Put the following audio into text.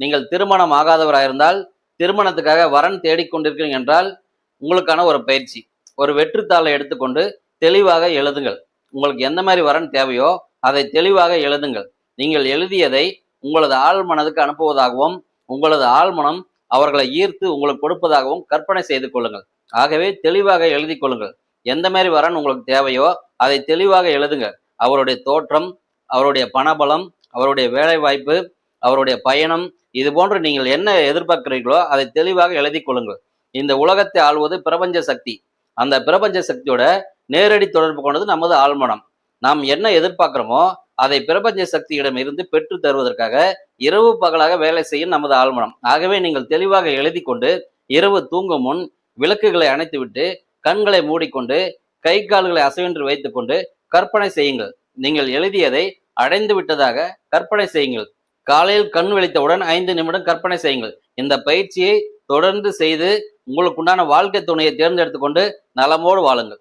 நீங்கள் திருமணம் ஆகாதவராக இருந்தால் திருமணத்துக்காக வரன் தேடிக்கொண்டிருக்கிறீங்க என்றால் உங்களுக்கான ஒரு பயிற்சி. ஒரு வெற்றுத்தாளை எடுத்துக்கொண்டு தெளிவாக எழுதுங்கள். உங்களுக்கு எந்த மாதிரி வரன் தேவையோ அதை தெளிவாக எழுதுங்கள். நீங்கள் எழுதியதை உங்களது ஆள் மனதுக்கு அனுப்புவதாகவும் உங்களது ஆழ்மனம் அவர்களை ஈர்த்து உங்களுக்கு கொடுப்பதாகவும் கற்பனை செய்து கொள்ளுங்கள். ஆகவே தெளிவாக எழுதி கொள்ளுங்கள். எந்த மாதிரி வரன் உங்களுக்கு தேவையோ அதை தெளிவாக எழுதுங்க அவருடைய தோற்றம் அவருடைய பணபலம் அவருடைய வேலை வாய்ப்பு அவருடைய பயணம் இது போன்று நீங்கள் என்ன எதிர்பார்க்கிறீர்களோ அதை தெளிவாக எழுதி கொள்ளுங்கள். இந்த உலகத்தை ஆள்வது பிரபஞ்ச சக்தி. அந்த பிரபஞ்ச சக்தியோட நேரடி தொடர்பு கொண்டது நமது ஆழ்மனம். நாம் என்ன எதிர்பார்க்கிறோமோ அதை பிரபஞ்ச சக்தியிடம் இருந்து பெற்று தருவதற்காக இரவு பகலாக வேலை செய்யும் நமது ஆழ்மனம். ஆகவே நீங்கள் தெளிவாக எழுதி கொண்டு இரவு தூங்கும் முன் விளக்குகளை அணைத்துவிட்டு கண்களை மூடிக்கொண்டு கை கால்களை அசைவென்று வைத்துக்கொண்டு கற்பனை செய்யுங்கள். நீங்கள் எழுதியதை அடைந்து விட்டதாக கற்பனை செய்யுங்கள். காலையில் கண் விழித்தவுடன் ஐந்து நிமிடம் கற்பனை செய்யுங்கள். இந்த பயிற்சியை தொடர்ந்து செய்து உங்களுக்கு உண்டான வாழ்க்கை துணையை தேர்ந்தெடுத்து கொண்டு நலமோடு வாழுங்கள்.